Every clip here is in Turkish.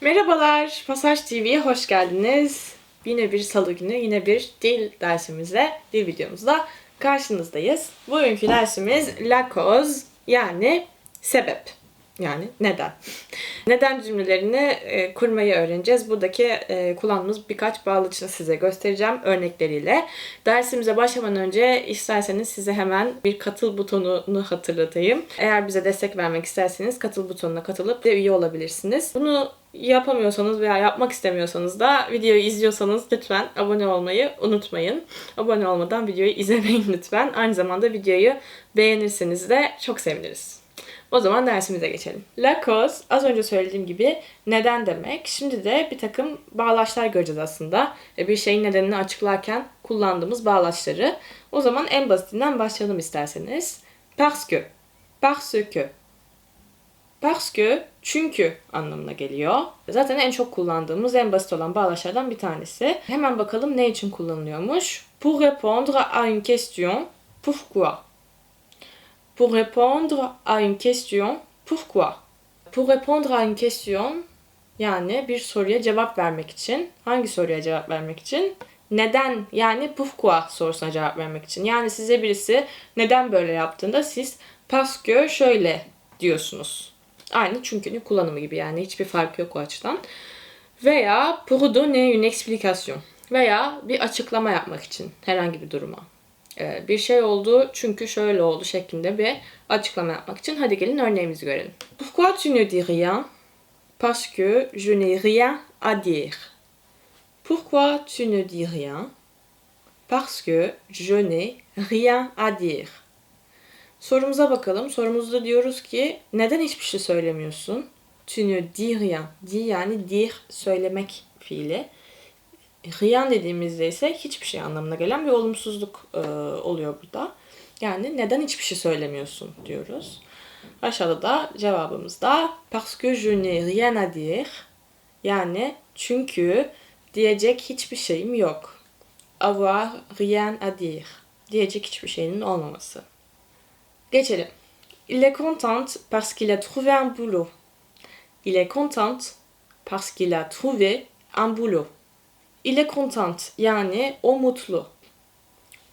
Merhabalar, Pasaj TV'ye hoş geldiniz. Yine bir salı günü, yine bir dil dersimizle, dil videomuzla karşınızdayız. Bugünkü dersimiz la cause yani sebep. Yani neden. neden cümlelerini e, kurmayı öğreneceğiz. Buradaki e, kullandığımız birkaç bağlaçını size göstereceğim örnekleriyle. Dersimize başlamadan önce isterseniz size hemen bir katıl butonunu hatırlatayım. Eğer bize destek vermek isterseniz katıl butonuna katılıp de üye olabilirsiniz. Bunu yapamıyorsanız veya yapmak istemiyorsanız da videoyu izliyorsanız lütfen abone olmayı unutmayın. Abone olmadan videoyu izlemeyin lütfen. Aynı zamanda videoyu beğenirseniz de çok seviniriz. O zaman dersimize geçelim. La cause az önce söylediğim gibi neden demek. Şimdi de bir takım bağlaçlar göreceğiz aslında. E, Bir şeyin nedenini açıklarken kullandığımız bağlaçları. O zaman en basitinden başlayalım isterseniz. Parce que. Parce que. Parce que çünkü anlamına geliyor. Zaten en çok kullandığımız en basit olan bağlaçlardan bir tanesi. Hemen bakalım ne için kullanılıyormuş. Pour répondre à une question, pourquoi? Pour répondre à une question, pourquoi? Pour répondre à une question yani bir soruya cevap vermek için. Hangi soruya cevap vermek için? Neden yani pourquoi sorusuna cevap vermek için. Yani size birisi neden böyle yaptığında siz parce que şöyle diyorsunuz. Aynı çünkü'nün kullanımı gibi yani hiçbir farkı yok o açıdan. Veya pour donner une explication. Veya bir açıklama yapmak için herhangi bir duruma. Ee, bir şey oldu çünkü şöyle oldu şeklinde bir açıklama yapmak için. Hadi gelin örneğimizi görelim. Pourquoi tu ne dis rien? Parce que je n'ai rien à dire. Pourquoi tu ne dis rien? Parce que je n'ai rien à dire. Sorumuza bakalım. Sorumuzda diyoruz ki neden hiçbir şey söylemiyorsun? Tu ne dis. Di yani dire söylemek fiili. Rien dediğimizde ise hiçbir şey anlamına gelen bir olumsuzluk e, oluyor burada. Yani neden hiçbir şey söylemiyorsun diyoruz. Aşağıda da cevabımız da parce que je n'ai rien à dire. Yani çünkü diyecek hiçbir şeyim yok. Avoir rien à dire. Diyecek hiçbir şeyinin olmaması. Geçelim. Il est content parce qu'il a trouvé un boulot. Il est content parce qu'il a trouvé un boulot. Il est content yani o mutlu.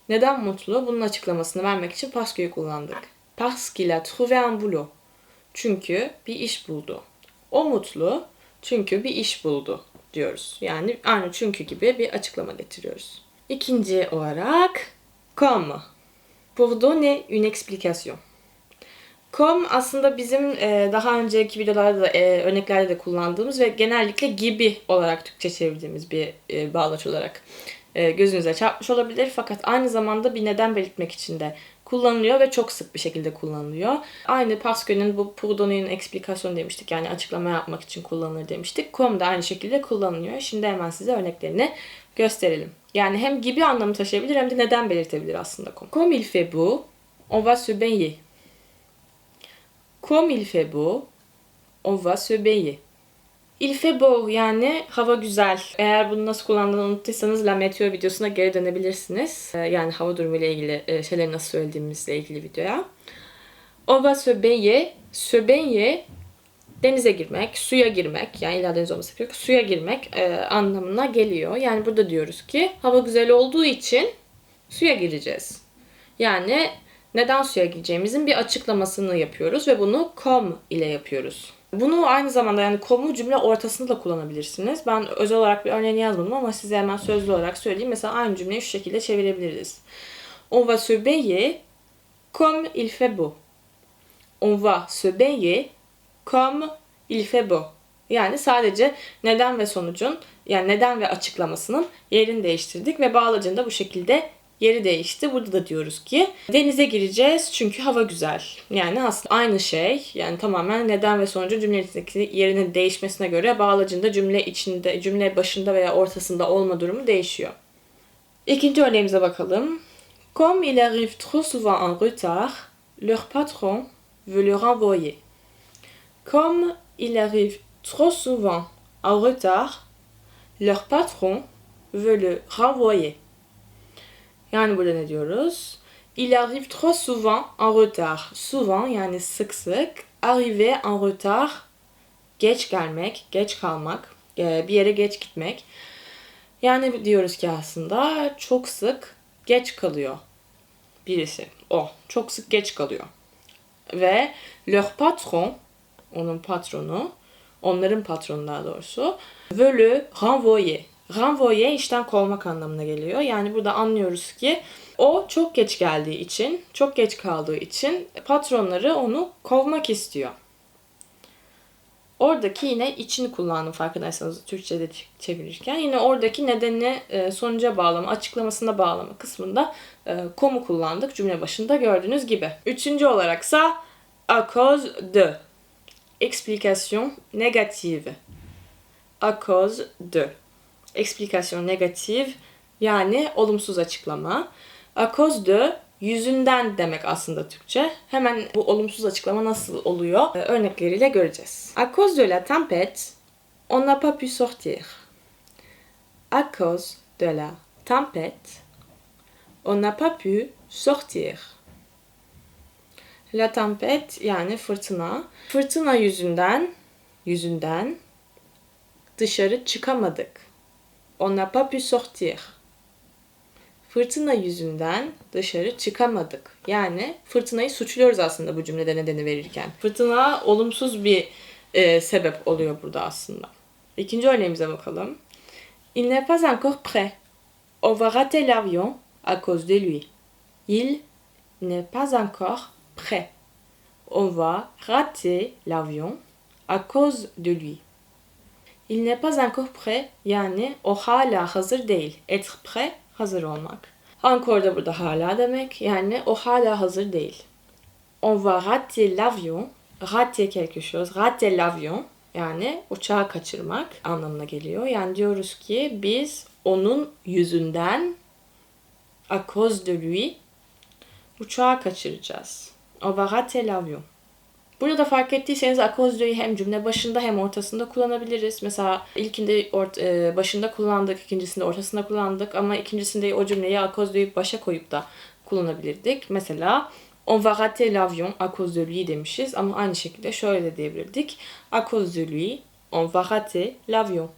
Neden mutlu? Bunun açıklamasını vermek için qu'yu kullandık. Parce qu'il a trouvé un boulot. Çünkü bir iş buldu. O mutlu çünkü bir iş buldu diyoruz. Yani aynı çünkü gibi bir açıklama getiriyoruz. İkinci olarak comme. Pour donner une explication. Com aslında bizim e, daha önceki videolarda da e, örneklerde de kullandığımız ve genellikle gibi olarak Türkçe çevirdiğimiz bir e, bağlaç olarak e, gözünüze çarpmış olabilir. Fakat aynı zamanda bir neden belirtmek için de kullanılıyor ve çok sık bir şekilde kullanılıyor. Aynı Pascal'in bu pour donner explication demiştik. Yani açıklama yapmak için kullanılır demiştik. Com da aynı şekilde kullanılıyor. Şimdi hemen size örneklerini gösterelim. Yani hem gibi anlamı taşıyabilir hem de neden belirtebilir aslında com. Comme il fait beau, on va se baigner. Comme il fait beau, on va se baigner. Il fait beau yani hava güzel. Eğer bunu nasıl kullandığını unuttuysanız La Meteo videosuna geri dönebilirsiniz. Ee, Yani hava durumu ile ilgili e, şeyleri nasıl söylediğimizle ilgili videoya. On va se baigner. Se baigner denize girmek, suya girmek yani illa deniz olması gerekiyor. Suya girmek e, anlamına geliyor. Yani burada diyoruz ki hava güzel olduğu için suya gireceğiz. Yani neden suya gireceğimizin bir açıklamasını yapıyoruz ve bunu com ile yapıyoruz. Bunu aynı zamanda yani com'u cümle ortasında da kullanabilirsiniz. Ben özel olarak bir örneğini yazmadım ama size hemen sözlü olarak söyleyeyim. Mesela aynı cümleyi şu şekilde çevirebiliriz. On va se baigner comme il fait beau. On va se baigner comme il fait beau. Yani sadece neden ve sonucun yani neden ve açıklamasının yerini değiştirdik ve bağlacında bu şekilde yeri değişti. Burada da diyoruz ki denize gireceğiz çünkü hava güzel. Yani aslında aynı şey. Yani tamamen neden ve sonucun cümledeki yerinin değişmesine göre bağlacında cümle içinde, cümle başında veya ortasında olma durumu değişiyor. İkinci örneğimize bakalım. Comme il arrive trop souvent en retard, leur patron veut le renvoyer. Comme il arrive trop souvent en retard, leur patron veut le renvoyer. Yani burada ne diyoruz? Il arrive trop souvent en retard. Souvent yani sık sık. Arriver en retard geç gelmek, geç kalmak, e, bir yere geç gitmek. Yani diyoruz ki aslında çok sık geç kalıyor birisi. O çok sık geç kalıyor. Ve leur patron, onun patronu, onların patronu daha doğrusu, le renvoyer. Renvoyer işten kovmak anlamına geliyor. Yani burada anlıyoruz ki o çok geç geldiği için, çok geç kaldığı için patronları onu kovmak istiyor. Oradaki yine içini kullandım farkındaysanız Türkçe'de çevirirken. Yine oradaki nedeni e, sonuca bağlama, açıklamasına bağlama kısmında e, komu kullandık cümle başında gördüğünüz gibi. Üçüncü olaraksa à cause de. Explication négative. À cause de. Explication négative yani olumsuz açıklama. À cause de yüzünden demek aslında Türkçe. Hemen bu olumsuz açıklama nasıl oluyor e, örnekleriyle göreceğiz. À cause de la tempête, on n'a pas pu sortir. À cause de la tempête, on n'a pas pu sortir. La tempête yani fırtına. Fırtına yüzünden yüzünden dışarı çıkamadık. On n'a pas pu sortir. Fırtına yüzünden dışarı çıkamadık. Yani fırtınayı suçluyoruz aslında bu cümlede nedeni verirken. Fırtına olumsuz bir e, sebep oluyor burada aslında. İkinci örneğimize bakalım. Il n'est pas encore prêt. On va rater l'avion à cause de lui. Il n'est pas encore prêt. On va rater l'avion à cause de lui. Il n'est pas encore prêt yani o hala hazır değil. Être prêt hazır olmak. Encore da burada hala demek yani o hala hazır değil. On va rater l'avion. Rater quelque chose. Rater l'avion yani uçağı kaçırmak anlamına geliyor. Yani diyoruz ki biz onun yüzünden à cause de lui uçağı kaçıracağız. On va rater l'avion. Burada da fark ettiyseniz akozdoyu hem cümle başında hem ortasında kullanabiliriz. Mesela ilkinde ort e, başında kullandık, ikincisinde ortasında kullandık ama ikincisinde o cümleyi akozdoyu başa koyup da kullanabilirdik. Mesela on va rater l'avion à cause de lui demişiz ama aynı şekilde şöyle de diyebilirdik. À cause de lui, on va rater l'avion.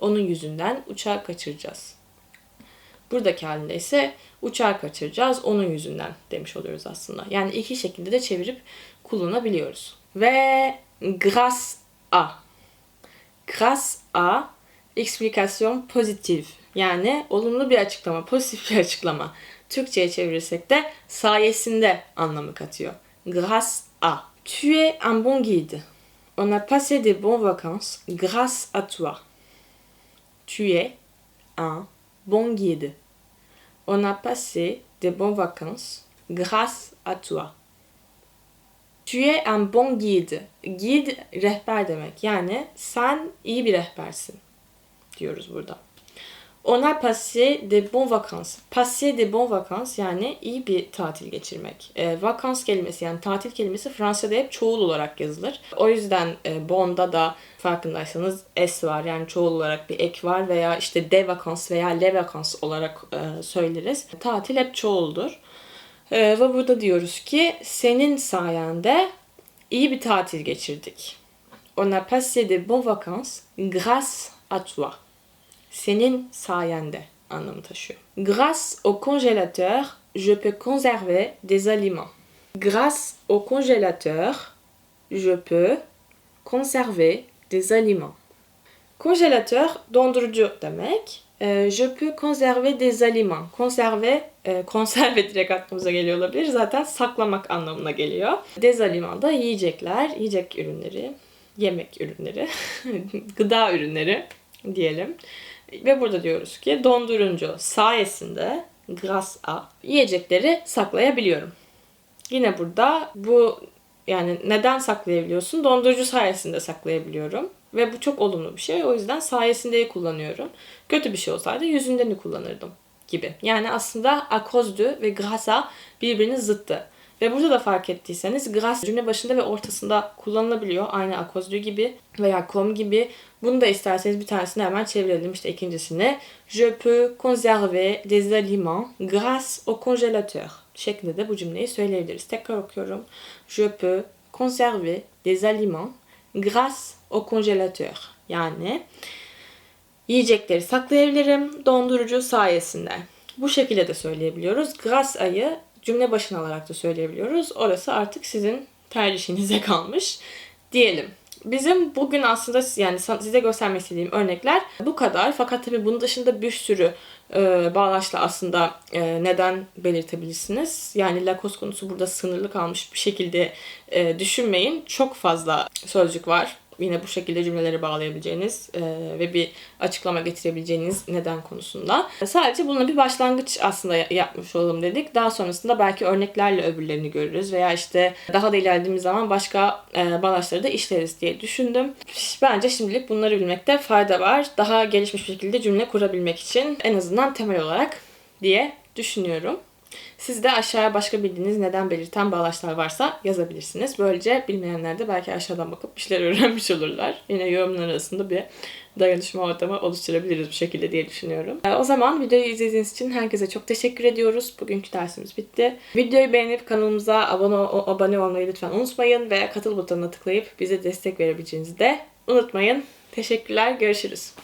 Onun yüzünden uçağı kaçıracağız. Buradaki halinde ise uçağı kaçıracağız onun yüzünden demiş oluyoruz aslında. Yani iki şekilde de çevirip kullanabiliyoruz. Ve grâce à. Grâce à explikasyon pozitif. Yani olumlu bir açıklama, pozitif bir açıklama. Türkçe'ye çevirirsek de sayesinde anlamı katıyor. Grâce à. Tu es un bon guide. On a passé des bonnes vacances grâce à toi. Tu es un bon guide. On a passé des bonnes vacances grâce à toi. Tu es un bon guide. Guide rehber demek. Yani sen iyi bir rehbersin diyoruz burada. On a passé des bons vacances. Passé des bons vacances yani iyi bir tatil geçirmek. E, vakans kelimesi yani tatil kelimesi Fransa'da hep çoğul olarak yazılır. O yüzden e, bonda da farkındaysanız s var yani çoğul olarak bir ek var veya işte de vakans veya le vakans olarak e, söyleriz. Tatil hep çoğuldur. E, ve burada diyoruz ki senin sayende iyi bir tatil geçirdik. On a passé des bons vacances grâce à toi senin sayende anlamı taşıyor. Grâce au congélateur, je peux conserver des aliments. Grâce au congélateur, je peux conserver des aliments. Congélateur dondurucu demek. E, je peux conserver des aliments. Konserve, e, konserve direkt aklımıza geliyor olabilir. Zaten saklamak anlamına geliyor. Des aliments da yiyecekler, yiyecek ürünleri, yemek ürünleri, gıda ürünleri diyelim. Ve burada diyoruz ki donduruncu sayesinde grâce à yiyecekleri saklayabiliyorum. Yine burada bu yani neden saklayabiliyorsun? Dondurucu sayesinde saklayabiliyorum. Ve bu çok olumlu bir şey. O yüzden sayesindeyi kullanıyorum. Kötü bir şey olsaydı yüzündeni kullanırdım gibi. Yani aslında de ve à birbirinin zıttı. Ve burada da fark ettiyseniz grâce cümle başında ve ortasında kullanılabiliyor. Aynı de gibi veya comme gibi. Bunu da isterseniz bir tanesini hemen çevirelim. İşte ikincisini. Je peux conserver des aliments grâce au congélateur şeklinde de bu cümleyi söyleyebiliriz. Tekrar okuyorum. Je peux conserver des aliments grâce au congélateur. Yani yiyecekleri saklayabilirim dondurucu sayesinde. Bu şekilde de söyleyebiliyoruz. Grâce ayı cümle başına alarak da söyleyebiliyoruz. Orası artık sizin tercihinize kalmış diyelim. Bizim bugün aslında yani size göstermek istediğim örnekler bu kadar. Fakat tabii bunun dışında bir sürü e, bağlaçla aslında e, neden belirtebilirsiniz. Yani Lacoste konusu burada sınırlı kalmış bir şekilde e, düşünmeyin. Çok fazla sözcük var yine bu şekilde cümleleri bağlayabileceğiniz e, ve bir açıklama getirebileceğiniz neden konusunda. Sadece bununla bir başlangıç aslında yapmış olalım dedik. Daha sonrasında belki örneklerle öbürlerini görürüz veya işte daha da ilerlediğimiz zaman başka e, bağlaçları da işleriz diye düşündüm. Bence şimdilik bunları bilmekte fayda var. Daha gelişmiş bir şekilde cümle kurabilmek için en azından temel olarak diye düşünüyorum. Siz de aşağıya başka bildiğiniz neden belirten bağlaçlar varsa yazabilirsiniz. Böylece bilmeyenler de belki aşağıdan bakıp bir şeyler öğrenmiş olurlar. Yine yorumlar arasında bir dayanışma ortamı oluşturabiliriz bu şekilde diye düşünüyorum. Ee, o zaman videoyu izlediğiniz için herkese çok teşekkür ediyoruz. Bugünkü dersimiz bitti. Videoyu beğenip kanalımıza abone, abone olmayı lütfen unutmayın ve katıl butonuna tıklayıp bize destek verebileceğinizi de unutmayın. Teşekkürler, görüşürüz.